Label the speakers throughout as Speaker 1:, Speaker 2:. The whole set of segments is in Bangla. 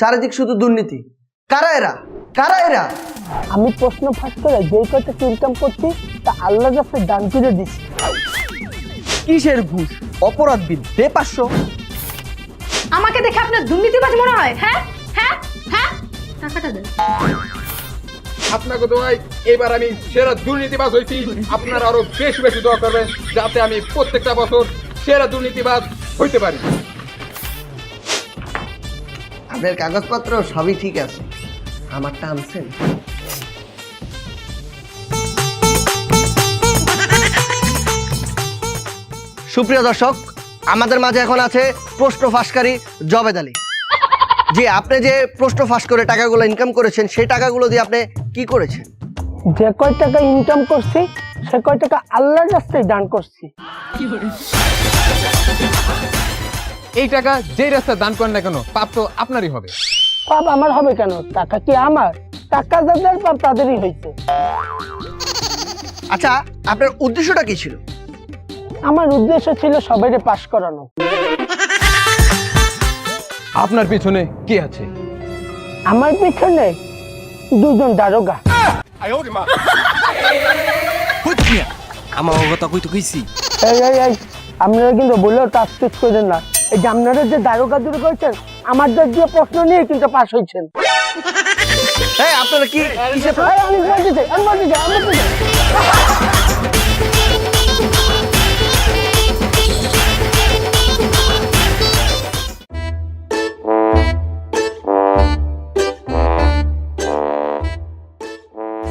Speaker 1: চারিদিক শুধু দুর্নীতি। কারা এরা? কারা এরা?
Speaker 2: আমি প্রশ্ন ফাঁস করে যেই কয়টা ইনকাম করছি তা আল্লাহ কাছে দান করে দিছি।
Speaker 1: কিসের ঘুষ? অপরাধ বিল দে পাঁচশো।
Speaker 3: আমাকে দেখে আপনার দুর্নীতিবাজ মনে হয় হ্যাঁ? হ্যাঁ? হ্যাঁ? টাকাটা দেন।
Speaker 4: আপনাকে দোয়াই এবার আমি সেরা দুর্নীতিবাজ হয়েছি আপনারা আরও বেশি বেশি দোয়া করবেন যাতে আমি প্রত্যেকটা বছর সেরা দুর্নীতিবাজ হইতে পারি।
Speaker 1: আপনার কাগজপত্র সবই ঠিক আছে। আমারটা আনছেন? সুপ্রিয় দর্শক আমাদের মাঝে এখন আছে প্রশ্ন ফাঁসকারী জবেদ আলী। যে আপনি যে প্রশ্ন ফাঁস করে টাকাগুলো ইনকাম করেছেন সেই টাকাগুলো দিয়ে আপনি কি করেছেন?
Speaker 2: যে কয় টাকা ইনকাম করছি সে কয় টাকা আল্লাহর রাস্তায় দান করছি।
Speaker 4: এই টাকা যেই রাস্তা দান করেন না কেন পাপ তো আপনারই হবে।
Speaker 2: পাপ আমার হবে কেন? টাকা কি আমার? টাকা যাদের পাপ তাদেরই হয়েছে
Speaker 1: আচ্ছা আপনার উদ্দেশ্যটা কি ছিল?
Speaker 2: আমার উদ্দেশ্য ছিল সবাইকে পাশ করানো।
Speaker 4: আপনার পিছনে কি আছে?
Speaker 2: আমার পিছনে দুজন দারোগা।
Speaker 5: আমার কথা কই তো কইছি
Speaker 2: এই এই এই আপনারা কিন্তু বলেও টাচ করেন না। এই যে আপনারা যে দারোগা দূর করছেন আমার দিয়ে প্রশ্ন নিয়ে কিন্তু পাশ হয়েছেন।
Speaker 1: হ্যাঁ আপনারা কি
Speaker 2: আমি বলতেছি আমি বলতেছি আমি বলতে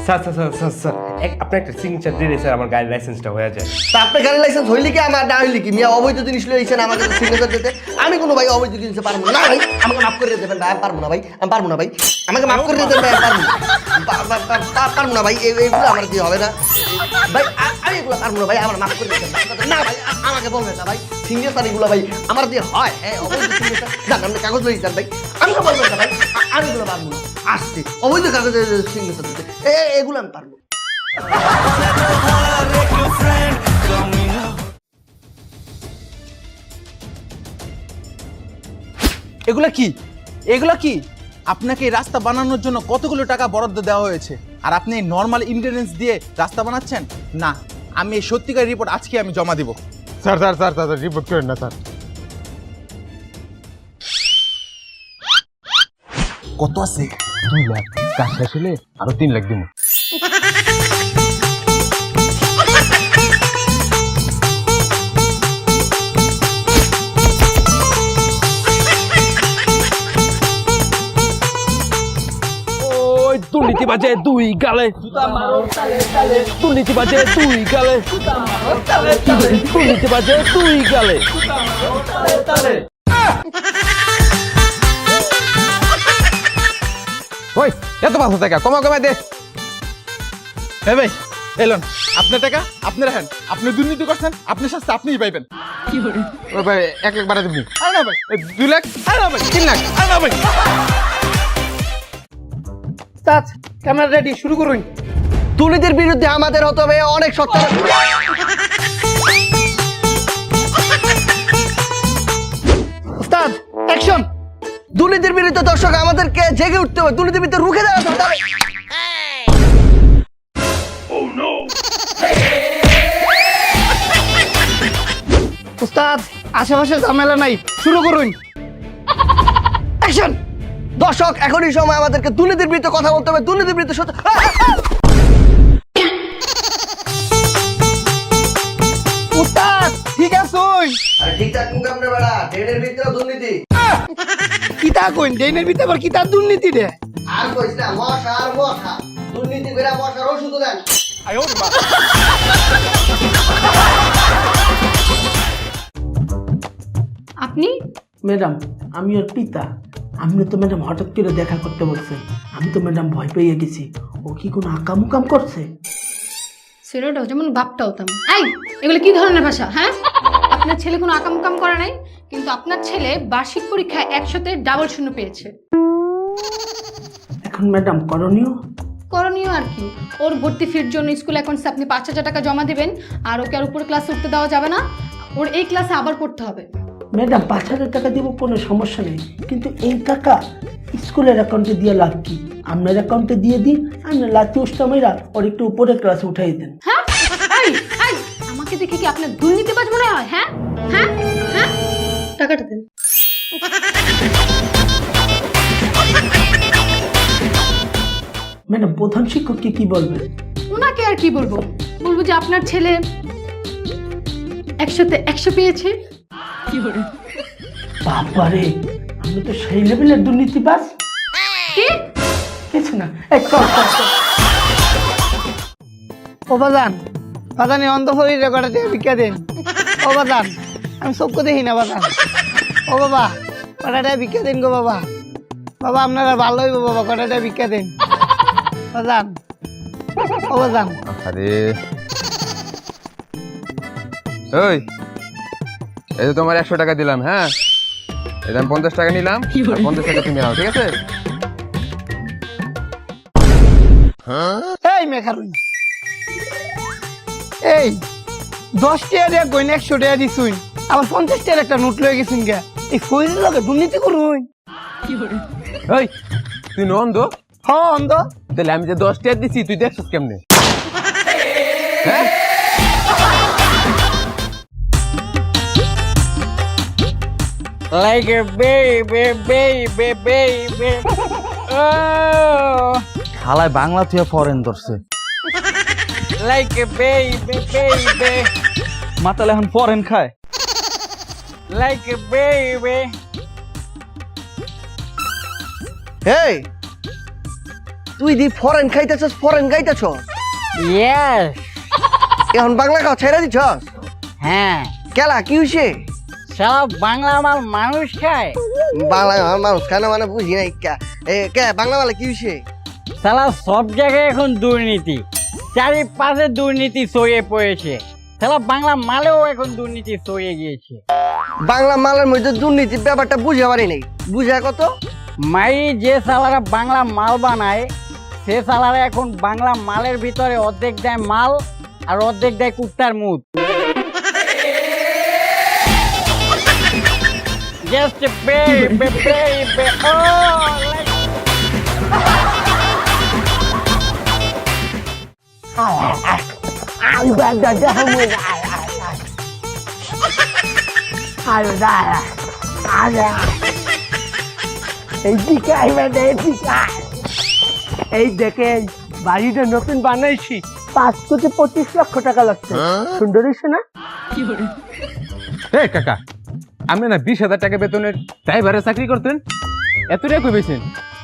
Speaker 5: sir sir sir sir sir আপনার একটা সিগনেচার দিলে স্যার আমার গাড়ির লাইসেন্সটা হয়ে যায়।
Speaker 1: তা আপনার গাড়ির লাইসেন্স হইলে কি আমার না হইলে কি? মিয়া, অবৈধ জিনিস লইছেন আমাকে সিগনেচার দিতে? আমি কোনো ভাই অবৈধ জিনিস পারব না। ভাই, আমাকে মাফ করে দেবেন ভাই, আমি পারব না ভাই, আমি পারব না ভাই। আমাকে মাফ করে দেবেন ভাই, আমি পারব না। পারব না ভাই এইগুলো আমার দিয়ে হবে না? ভাই আমি এগুলো পারব না ভাই, আমার মাফ করে দেবেন না ভাই আমাকে বলবেন না ভাই। সিগনেচার এগুলো ভাই, আমার দিয়ে হয়। হ্যাঁ অবৈধ সিগনেচার কাগজ ভাই। আমাকে বলবেন না ভাই আমি এগুলো পারব না। আসছে। অবৈধ কাগজে সিগনেচার দিতে এ। এ- এগুলো আমি পারব।
Speaker 6: এগুলা কি? এগুলা কি? আপনাকে এই রাস্তা বানানোর জন্য কতগুলো টাকা বরাদ্দ দেওয়া হয়েছে? আর আপনি নর্মাল ইন্টারনেন্স দিয়ে রাস্তা বানাচ্ছেন? না আমি এই সত্যিকার রিপোর্ট আজকে আমি জমা দিব।
Speaker 4: Sir sir sir sir report করেন না স্যার।
Speaker 6: কত আছে?
Speaker 4: দুই লাখ। কাজ শেষ হলে আরও তিন লাখ
Speaker 5: ওই দুর্নীতি বাজে দুই গালে। দুর্নীতি বাজে দুই গালে। দুর্নীতি বাজে দুই গালে।
Speaker 4: ওই এত পাঁচশো টাকা কমা কমা দে।
Speaker 6: হ্যাঁ ভাই এলন আপনার টাকা আপনি রাখেন আপনি দুর্নীতি করছেন আপনি শাস্তি আপনিই পাইবেন।
Speaker 4: ওই ভাই এক লাখ বাড়া দিবনি
Speaker 6: আরে না ভাই
Speaker 4: দুই লাখ
Speaker 6: আরে না ভাই
Speaker 4: তিন লাখ।
Speaker 6: আরে না ভাই।
Speaker 2: ক্যামেরা রেডি শুরু করুন।
Speaker 1: দুর্নীতির বিরুদ্ধে আমাদের হতে হবে অনেক সত্য
Speaker 2: স্টার্ট অ্যাকশন
Speaker 1: দুর্নীতির বিরুদ্ধে দর্শক আমাদেরকে জেগে উঠতে হবে। দুর্নীতির বিরুদ্ধে রুখে দাঁড়াতে হবে।
Speaker 2: উস্তাদ আশেপাশে ঝামেলা নাই। শুরু করুন।
Speaker 1: অ্যাকশন দর্শক এখনই সময় আমাদেরকে দুর্নীতির বিরুদ্ধে কথা বলতে হবে। দুর্নীতির বিরুদ্ধে সত্য
Speaker 2: উস্তাদ ঠিক আছে
Speaker 1: ঠিকঠাক মুকামনে বেড়া ট্রেনের ভিতরে দুর্নীতি।
Speaker 2: কিতা কইন? ডেনের ভিতরে আবার কিতা দুর্নীতি রে?
Speaker 1: আর কইস না মশা আর মশা। দুর্নীতি করে মশার ওষুধ দেন।
Speaker 3: আপনি?
Speaker 2: ম্যাডাম আমি ওর পিতা। আপনি তো ম্যাডাম হঠাৎ করে দেখা করতে বলছে। আমি তো ম্যাডাম ভয় পেয়ে গেছি। ও কি কোনো আকাম উকাম করছে?
Speaker 3: ছেলেটাও যেমন বাপটা হতাম এই এগুলো কি ধরনের ভাষা হ্যাঁ? আপনার ছেলে কোনো আকাম কাম করে নাই কিন্তু আপনার ছেলে বার্ষিক পরীক্ষায় একশোতে ডাবল শূন্য পেয়েছে।
Speaker 2: এখন ম্যাডাম করণীয়?
Speaker 3: করণীয় আর কি। ওর ভর্তি ফির জন্য স্কুল অ্যাকাউন্টসে আপনি পাঁচ হাজার টাকা জমা দেবেন আর ওকে আর উপরে ক্লাসে উঠতে দেওয়া যাবে না। ওর এই ক্লাসে আবার পড়তে হবে।
Speaker 2: ম্যাডাম পাঁচ হাজার টাকা দিব কোনো সমস্যা নেই কিন্তু এই টাকা স্কুলের অ্যাকাউন্টে দিয়ে লাভ কি? আপনার অ্যাকাউন্টে দিয়ে দিন আপনার লাতি উষ্টামাইরা ওর একটু উপরে ক্লাসে উঠাই দেন।
Speaker 3: হ্যাঁ? কি আপনার দুর্নীতিবাজ মনে হয়? হ্যাঁ? হ্যাঁ? হ্যাঁ? টাকাটা দেন।
Speaker 2: ম্যাডাম প্রধান শিক্ষককে কি বলবেন
Speaker 3: ওনাকে আর কি বলব? বলব যে আপনার ছেলে একশোতে একশো পেয়েছে।
Speaker 2: বাবারে আমি তো সেই লেভেলের দুর্নীতিবাজ।
Speaker 3: কি?
Speaker 2: কিছু না এক কর, কর, কর।
Speaker 7: ও বাজান বাজানি অন্ধ শরীর রেকর্ডে দিয়ে ভিক্ষা দিন। ও বাজান আমি চক্ষু দেখি না বাজান। ও বাবা কটাটা ভিক্ষা দিন গো বাবা? বাবা আপনারা ভালো হইব বাবা কটাটা ভিক্ষা দিন? বাজান ও বাজান।
Speaker 4: আরে ওই এই যে তোমার একশো টাকা দিলাম হ্যাঁ? এই যে আমি পঞ্চাশ টাকা নিলাম পঞ্চাশ টাকা তুমি নাও ঠিক আছে?
Speaker 7: এই মেখারুই এই দশ টাকা দিয়ে গইন একশো টাকা দিছুই আবার পঞ্চাশ টাকার একটা নোট লয়ে গেছেন গে এই শরীরের লগে দুর্নীতি করুন।
Speaker 4: ওই তুই নন্দ
Speaker 7: হ অন্ধ।
Speaker 4: তাহলে আমি যে দশ টাকা দিছি তুই দেখছিস কেমনে? হ্যাঁ?
Speaker 8: Like a baby, baby, baby. Oh,
Speaker 6: হালায় বাংলা তুই ফরেন ধরছে।
Speaker 8: Like a baby, baby,
Speaker 6: মাতালে এখন ফরেন খায়।
Speaker 8: Like a baby.
Speaker 1: এই তুই দি ফরেন খাইতেছস ফরেন গাইতেছস?
Speaker 8: Yes,
Speaker 1: এখন বাংলা খাও ছেড়ে দিছস?
Speaker 8: হ্যাঁ।
Speaker 1: কেলা কি হইছে?
Speaker 8: সব বাংলা মাল মানুষ খায়।
Speaker 1: বাংলা আমার মানুষ কেন মানে বুঝি নাই কে। এ কে বাংলা বলে কি হইছে?
Speaker 8: সালা সব জায়গায় এখন দুর্নীতি। চারিপাশে দুর্নীতি ছড়িয়ে পড়েছে। সালা বাংলা মালেও এখন দুর্নীতি ছড়িয়ে গিয়েছে।
Speaker 1: বাংলা মালের মধ্যে দুর্নীতি ব্যাপারটা বুঝে পারি নাই। বুঝা কত?
Speaker 8: মাই যে সালারা বাংলা মাল বানায় সে সালারা এখন বাংলা মালের ভিতরে অর্ধেক দেয় মাল আর অর্ধেক দেয় কুত্তার মুখ Just a baby, baby, oh,
Speaker 2: এইদিকে আইবেন এইদিকে আয়। এই দেখেন বাড়িটা নতুন বানাইছি। পাঁচ কোটি পঁচিশ লক্ষ টাকা লাগছে। সুন্দর হয়েছে না?
Speaker 4: এই কাকা আপনি না বিশ হাজার টাকা বেতনের ড্রাইভারের চাকরি করতেন? এত টাকা কই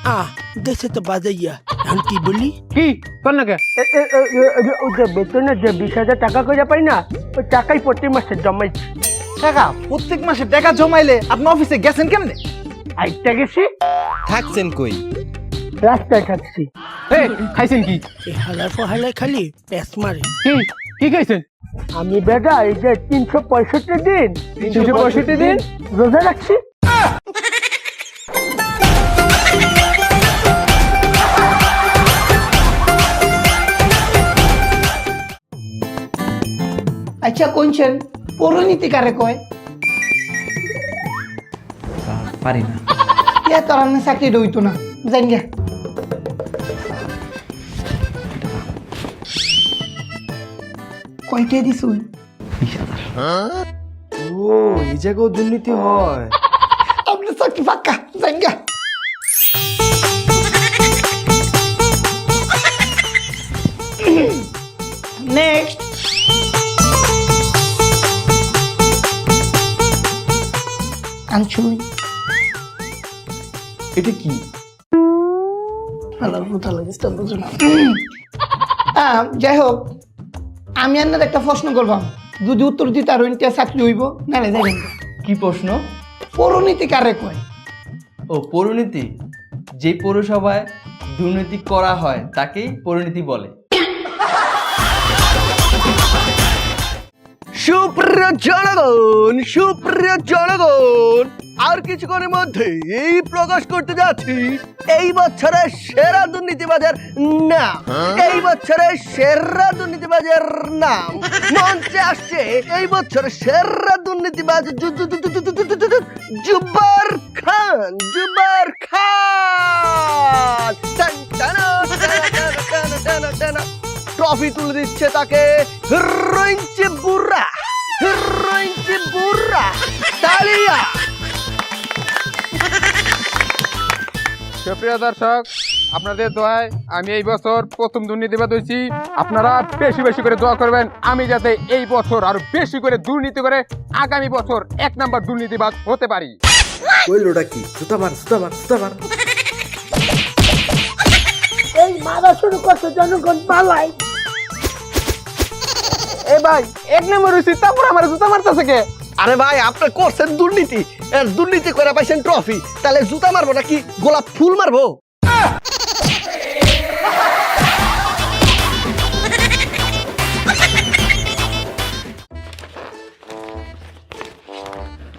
Speaker 4: পেয়েছেন
Speaker 2: দেশে তো বাজাইয়া এখন কি বলি
Speaker 4: কি কর না কে
Speaker 2: এ- এ- এ- এ- এ- ওই যে বেতনের যে বিশ হাজার টাকা করে পাই না ওই টাকাই প্রতি মাসে জমাইছি
Speaker 6: কাকা প্রত্যেক মাসে টাকা জমাইলে আপনি অফিসে গেছেন কেমনে?
Speaker 2: আইটা গেছি।
Speaker 6: থাকছেন কই?
Speaker 2: রাস্তায় থাকছি।
Speaker 4: এই খাইছেন কি?
Speaker 2: এই হালার ফহালায় খালি প্যাস মারে।
Speaker 4: কি? কি খাইছেন?
Speaker 2: আমি বেটা এই যে তিনশো পঁয়ষট্টি দিন
Speaker 4: 365 দিন?
Speaker 2: রোজা রাখছি।
Speaker 7: আচ্ছা কোনছেন পৌরনীতি কারে কয়?
Speaker 6: পারি না।
Speaker 7: ইয়া তোর আমি চাকরি রইতো না জান গে। কয়টা দিছুই
Speaker 6: ও এই জায়গাও দুর্নীতি হয়।
Speaker 7: আপনি চাকরি পাক্কা?
Speaker 6: এটা কি?
Speaker 7: বুঝো না। যাই হোক আমি আপনার একটা প্রশ্ন করবাম যদি উত্তর দিতে আর ইন্টিয়া চাকরি হইব নাহলে যাবেন
Speaker 9: কি প্রশ্ন?
Speaker 7: পৌরনীতি কারে কয়?
Speaker 9: ও পৌরনীতি? যে পৌরসভায় দুর্নীতি করা হয় তাকেই পৌরনীতি বলে।
Speaker 1: সুপ্রিয় জনগণ সুপ্রিয় জনগণ আর কিছুক্ষণের মধ্যে এই প্রকাশ করতে যাচ্ছি এই বছরের সেরা দুর্নীতিবাজের নাম এই বছরের সেরা দুর্নীতিবাজের নাম মঞ্চে আসছে এই বছরের সেরা দুর্নীতিবাজ জুব্বার খান জুব্বার খান ট্রফি তুলে দিচ্ছে তাকে হিরোইন বুড়া হিরোইন বুড়া তালিয়া
Speaker 4: সুপ্রিয় দর্শক আপনাদের দোয়ায় আমি এই বছর প্রথম দুর্নীতিবাদ হয়েছি। আপনারা বেশি বেশি করে দোয়া করবেন আমি যাতে এই বছর আরও বেশি করে দুর্নীতি করে আগামী বছর এক নাম্বার দুর্নীতিবাদ হতে পারি।
Speaker 5: কইলোটা কি? জুতা মার মার
Speaker 2: এই মারা শুরু করছে জনগণ পালাই।
Speaker 4: এ ভাই এক নম্বর হয়েছি তারপর আমার জুতা মারতেছে কে?
Speaker 1: আরে ভাই আপনি করছেন দুর্নীতি। এর দুর্নীতি করে পাইছেন ট্রফি তাহলে জুতা মারবো নাকি গোলাপ ফুল মারবো?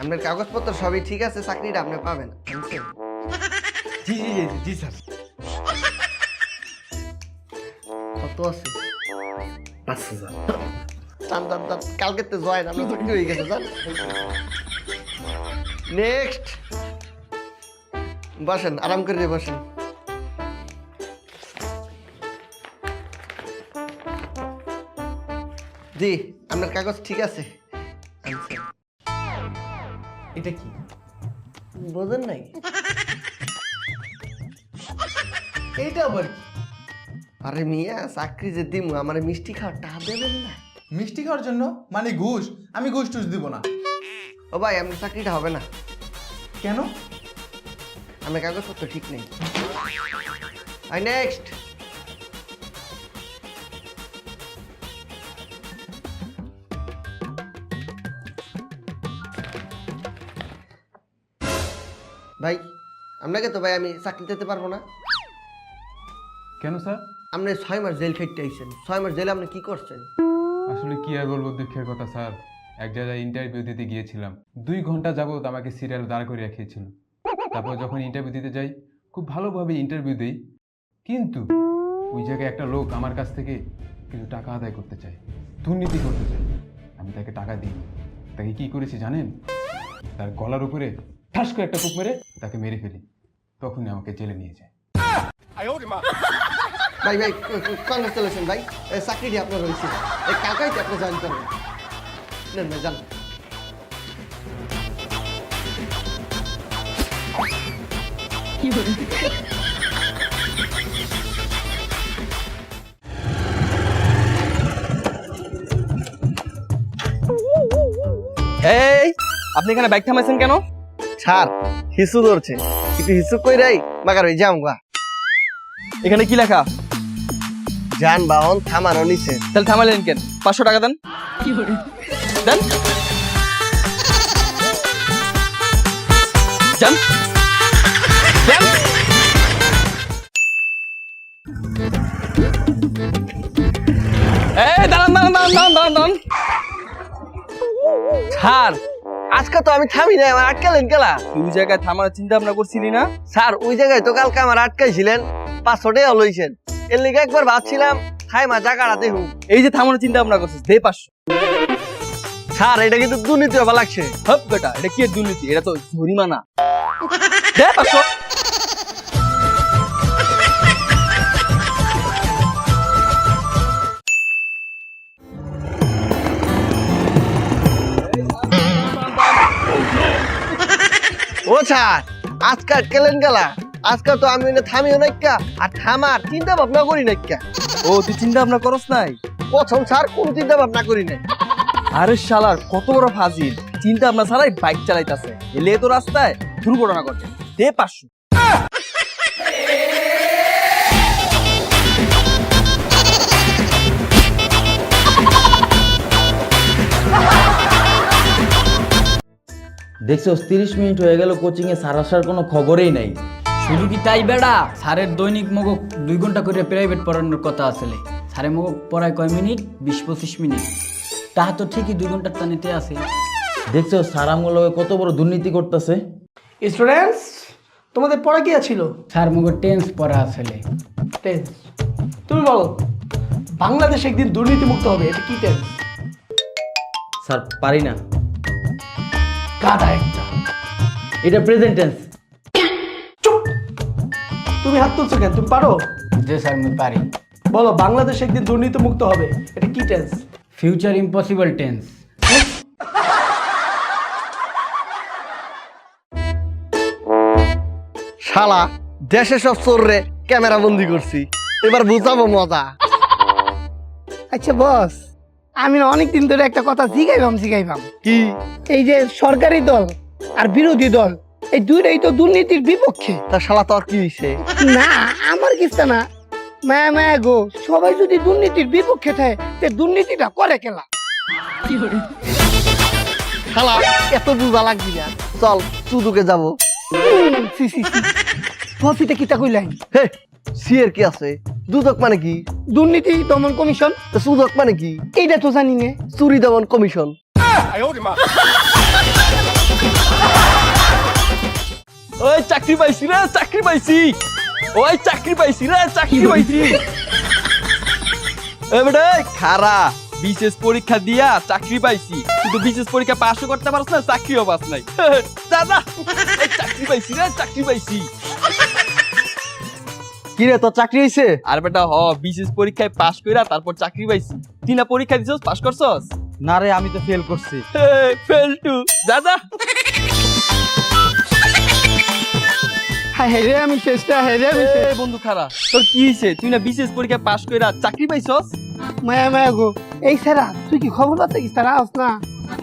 Speaker 1: আপনার কাগজপত্র সবই ঠিক আছে চাকরিটা আপনি পাবেন?
Speaker 5: জি জি জি জি স্যার।
Speaker 1: কত আছে?
Speaker 5: পাঁচ হাজার।
Speaker 1: চান চান চান কালকে তো জয়েন আমরা চাকরি হয়ে গেছে জান? নেক্সট বসেন আরাম করে বসেন। জি আপনার কাগজ ঠিক আছে?
Speaker 5: এটা কি?
Speaker 1: বোঝেন নাই।
Speaker 5: এইটা আবার
Speaker 1: আরে মিয়া চাকরি যে দিমু আমার মিষ্টি খাওয়ার টাকা দেবেন না।
Speaker 6: মিষ্টি খাওয়ার জন্য? মানে ঘুষ? আমি ঘুষ টুস দিব না।
Speaker 1: ও ভাই আপনার চাকরিটা হবে না।
Speaker 6: কেন?
Speaker 1: আমার কাগজপত্র ঠিক নেই। আই নেক্সট ভাই আপনাকে তো ভাই আমি চাকরি দিতে পারব না।
Speaker 10: কেন স্যার?
Speaker 1: আপনি ছয় মাস জেল খেটতে আইছেন। ছয় মাস জেলে আপনি কি করছেন?
Speaker 10: আসলে কি আর বলব দুঃখের কথা, স্যার। এক জায়গায় ইন্টারভিউ দিতে গিয়েছিলাম। দুই ঘণ্টা যাবত আমাকে সিরিয়াল দাঁড় করে রাখিয়েছিল তারপর যখন ইন্টারভিউ দিতে যাই, খুব ভালোভাবে ইন্টারভিউ দিই। কিন্তু ওই জায়গায় একটা লোক আমার কাছ থেকে কিছু টাকা আদায় করতে চায়, দুর্নীতি করতে চায়। আমি তাকে টাকা দিই তাকে কি করেছি জানেন? তার গলার উপরে ঠাস করে একটা কুপ মেরে তাকে মেরে ফেলি। তখনই আমাকে জেলে নিয়ে যায়।
Speaker 1: ভাই ভাই কংগ্রেচুলেশন ভাই। এই চাকরিটি আপনার রয়েছে এই কালকাইতে আপনি জয়েন করবেন নেন ভাই যান।
Speaker 9: এই আপনি এখানে বাইক থামাইছেন কেন?
Speaker 1: ছাড় হিসু ধরছে। কিন্তু হিসু কই রাই মাগার ওই জাম গা।
Speaker 9: এখানে কি লেখা?
Speaker 1: যানবাহন থামানো নিচে।
Speaker 9: তাহলে থামালেন কেন? পাঁচশো টাকা দেন। দেন। যান। দাঁড়ান দাঁড়ান দাঁড়ান দাঁড়ান দাঁড়ান
Speaker 1: স্যার আজকে তো আমি থামি নাই আমার আটকালেন কেলা?
Speaker 9: তুই জায়গায় থামার চিন্তা ভাবনা করছিলি না?
Speaker 1: স্যার ওই জায়গায় তো কালকে আমার আটকাইছিলেন। পাঁচশো টাকা লইছেন। এর লিগে একবার ভাবছিলাম খাই মা জায়গাটাতে হুক
Speaker 9: এই যে থামানোর চিন্তা ভাবনা করছিস দে পাঁচশো।
Speaker 1: স্যার এটা কিন্তু দুর্নীতি হবা লাগছে।
Speaker 9: হপ বেটা এটা কি দুর্নীতি? এটা তো জরিমানা। দে পাঁচশো।
Speaker 1: ও স্যার আজকে আটকালেন গেলা আজকে তো আমি থামিও নাইকা আর থামার চিন্তা ভাবনা করি নাইকা
Speaker 9: ও তুই চিন্তা ভাবনা করস নাই?
Speaker 1: প্রথম স্যার কোন চিন্তা ভাবনা করি নাই।
Speaker 9: আরে শালার কত বড় ফাজিল। চিন্তা ভাবনা ছাড়াই বাইক চালাইতাছে। এলে তো রাস্তায় দুর্ঘটনা ঘটে। দে পাঁচশো।
Speaker 8: দেখছ তিরিশ মিনিট হয়ে গেল কোচিংয়ে এ স্যার আসার কোনো খবরই নাই। শুধু কি তাই বেড়া? স্যারের দৈনিক মগ দুই ঘণ্টা করে প্রাইভেট পড়ানোর কথা আসলে। স্যারের মগ পড়ায় কয় মিনিট? বিশ পঁচিশ মিনিট। তাহা তো ঠিকই দুই ঘণ্টার টানিতে আছে। দেখছ স্যার আমগুলো কত বড় দুর্নীতি করতেছে।
Speaker 2: স্টুডেন্টস তোমাদের পড়া কি ছিল
Speaker 8: স্যার মগ টেন্স পড়া আসলে।
Speaker 2: টেন্স তুমি বলো বাংলাদেশ একদিন দুর্নীতি মুক্ত হবে এটা কি টেন্স
Speaker 8: স্যার পারি না।
Speaker 2: গাধা একটা।
Speaker 8: এটা প্রেজেন্ট টেন্স
Speaker 2: তুমি হাত তুলছো কেন? তুমি পারো?
Speaker 8: যে স্যার আমি পারি।
Speaker 2: বলো বাংলাদেশ একদিন দুর্নীতি মুক্ত হবে। এটা কি টেন্স
Speaker 8: ফিউচার ইম্পসিবল টেন্স
Speaker 1: শালা দেশে সব চোররে ক্যামেরা বন্দি করছি। এবার বুঝাবো মজা।
Speaker 7: আচ্ছা বস আমি না অনেকদিন ধরে একটা কথা জিগাইবাম জিগাইবাম।
Speaker 1: কি?
Speaker 7: এই যে সরকারি দল আর বিরোধী দল এই দুইটাই তো দুর্নীতির বিপক্ষে।
Speaker 1: তা শালা তোর কি হইছে?
Speaker 7: না আমার কিছু না। মায়া মায়া গো সবাই যদি দুর্নীতির বিপক্ষে থাকে তে দুর্নীতিটা করে কেলা।
Speaker 1: শালা এত বুঝা লাগবি না। চল সুদুকে যাব।
Speaker 7: ফসিতে কিতা কইলাই
Speaker 1: হে সিয়ের কি আছে? দুদক মানে কি?
Speaker 7: দুর্নীতি দমন কমিশন।
Speaker 1: তা সুদক মানে কি?
Speaker 7: এইটা তো জানি না।
Speaker 1: চুরি দমন কমিশন।
Speaker 9: ওই চাকরি পাইছি রে চাকরি পাইছি। ওই চাকরি পাইছি রে চাকরি পাইছি। এবারে খারা বিশেষ পরীক্ষা দিয়া চাকরি পাইছি। কিন্তু বিশেষ পরীক্ষা পাসও করতে পারছ না চাকরিও পাস নাই। দাদা এই চাকরি পাইছি রে চাকরি পাইছি।
Speaker 1: কি রে তোর চাকরি হইছে?
Speaker 9: আর বেটা হ বিশেষ পরীক্ষায় পাশ কইরা তারপর চাকরি পাইছি। তুই না পরীক্ষা দিছস পাস করছস?
Speaker 1: না রে আমি তো ফেল করছি।
Speaker 9: ফেল টু দাদা
Speaker 7: হ্যাঁ হে রে আমি চেষ্টা হে রে আমি
Speaker 9: এ বন্ধু খারা তোর কি হইছে তুই না বিশেষ পরীক্ষায় পাশ কইরা চাকরি পাইছস?
Speaker 7: মায়া মায়া গো। এই সারা তুই কি খবর পাতে কি তারা আস না?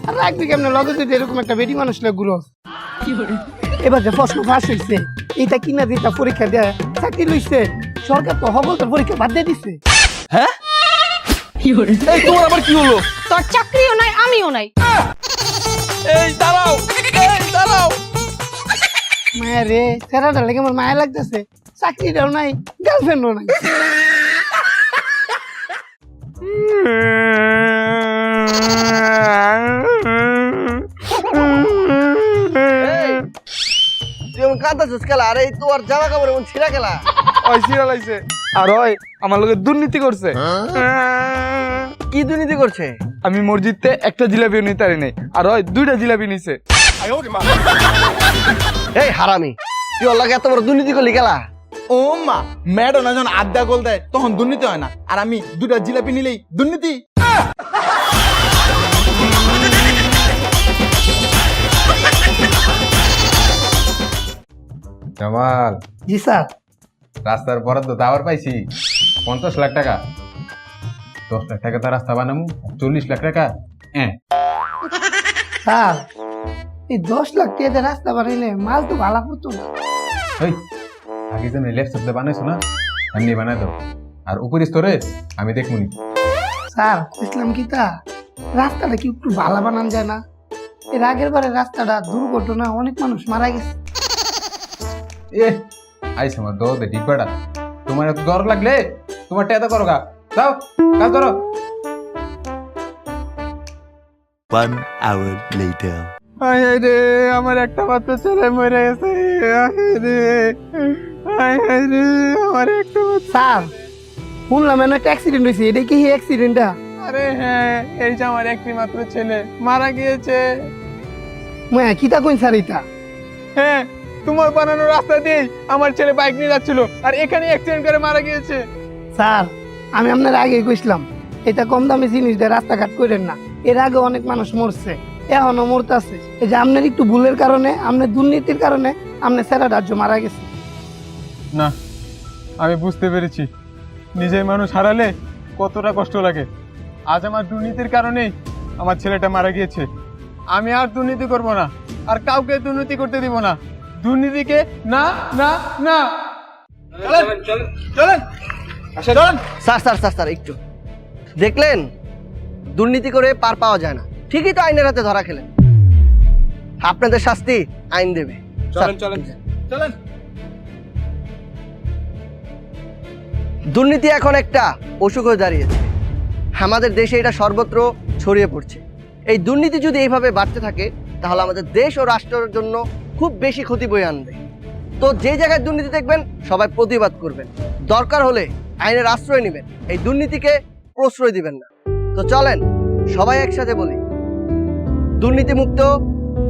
Speaker 7: আর রাখবি কেমন? লগে যদি এরকম একটা বেটি মানুষ লোক গুরস এবার যে প্রশ্ন ফাঁস হইছে এইটা কিনা দিটা পরীক্ষা দেয় চাকরি লইছে? সরকার তো হবল তোর পরীক্ষা বাদ দিয়ে দিছে।
Speaker 9: হ্যাঁ? এই তোমার আবার কি হলো?
Speaker 3: তোর চাকরিও নাই আমিও নাই।
Speaker 9: এই দাঁড়াও।
Speaker 7: মায়া রে সেরাটা লেগে আমার মায়া লাগতেছে? চাকরিটাও নাই গার্লফ্রেন্ডও নাই।
Speaker 1: কাঁদাছিস খেলা আরে তোর জামা কাপড় এমন ছিঁড়া খেলা।
Speaker 4: ওই সিরিয়াল আইছে আর ওই আমার লোকে দুর্নীতি করছে।
Speaker 1: কি দুর্নীতি করছে?
Speaker 4: আমি মসজিদতে একটা জিলাপিও নিতে পারি নাই আর ওই দুইটা জিলাপি নিছে।
Speaker 1: এই হারামি তুই ওর লাগে এত বড় দুর্নীতি করলি খেলা
Speaker 6: ও মা ম্যাডাম যখন আড্ডা গোল দেয় তখন দুর্নীতি হয় না। আর আমি দুটা জিলাপি নিলেই দুর্নীতি?
Speaker 10: জামাল।
Speaker 7: জি স্যার।
Speaker 10: রাস্তার বরাদ্দ তো আবার পাইছি। পঞ্চাশ লাখ টাকা। দশ লাখ টাকা তো রাস্তা বানামু চল্লিশ লাখ টাকা। হ্যাঁ
Speaker 7: স্যার এই দশ লাখ টাকা রাস্তা বানাইলে মাল তো ভালো করতো না।
Speaker 10: ওই আগে যেন লেফট সাইডে বানাইছো না এমনি বানাই দাও। আর উপরি স্তরে আমি দেখমুনি
Speaker 7: স্যার ইসলাম কি তা? রাস্তাটা কি একটু ভালো বানান যায় না? এর আগের বারে রাস্তাটা দুর্ঘটনা অনেক মানুষ মারা গেছে।
Speaker 10: এ আইসে আমার দৌড়ে ডিব্বাটা তোমার এত দর লাগলে তোমার টেদা করো গা। যাও কাজ করো।
Speaker 11: One hour later.
Speaker 4: আয় রে আমার একটা মাত্র ছেলে মরে গেছে। আয় রে আয় রে আমার একটা
Speaker 7: স্যার শুনলাম এমন একটা অ্যাক্সিডেন্ট হয়েছে এটা কি অ্যাক্সিডেন্টটা
Speaker 4: আরে হ্যাঁ এই যে আমার একটি মাত্র ছেলে মারা গিয়েছে।
Speaker 7: মই কিতা কইন স্যার এটা?
Speaker 4: হ্যাঁ তোমার বানানো রাস্তা দিয়েই আমার ছেলে বাইক নিয়ে যাচ্ছিল আর এখানে অ্যাক্সিডেন্ট করে মারা গিয়েছে।
Speaker 7: স্যার আমি আপনার আগে কইছিলাম এটা কম দামি জিনিস দিয়ে রাস্তাঘাট করেন না এর আগে অনেক মানুষ মরছে। এখনও মরতেছে এই যে আপনার একটু ভুলের কারণে আপনার দুর্নীতির কারণে আপনার স্যারা রাজ্য মারা গেছে।
Speaker 4: না আমি বুঝতে পেরেছি। নিজের মানুষ হারালে কতটা কষ্ট লাগে। আজ আমার দুর্নীতির কারণেই আমার ছেলেটা মারা গিয়েছে। আমি আর দুর্নীতি করব না আর কাউকে দুর্নীতি করতে দিব না। দুর্নীতিকে না না না। চলেন চলেন চলেন।
Speaker 1: স্যার স্যার স্যার স্যার একটু। দেখলেন? দুর্নীতি করে পার পাওয়া যায় না। ঠিকই তো আইনের হাতে ধরা খেলেন। আপনাদের শাস্তি আইন দেবে।
Speaker 4: চলেন চলেন। চলেন।
Speaker 1: দুর্নীতি এখন একটা অসুখ হয়ে দাঁড়িয়েছে। আমাদের দেশে এটা সর্বত্র ছড়িয়ে পড়ছে। এই দুর্নীতি যদি এইভাবে বাড়তে থাকে তাহলে আমাদের দেশ ও রাষ্ট্রের জন্য খুব বেশি ক্ষতি বয়ে আনবে। তো যে জায়গায় দুর্নীতি দেখবেন সবাই প্রতিবাদ করবেন। দরকার হলে আইনের আশ্রয় নেবেন। এই দুর্নীতিকে প্রশ্রয় দিবেন না। তো চলেন সবাই একসাথে বলি। দুর্নীতিমুক্ত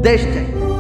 Speaker 1: দেশ চাই।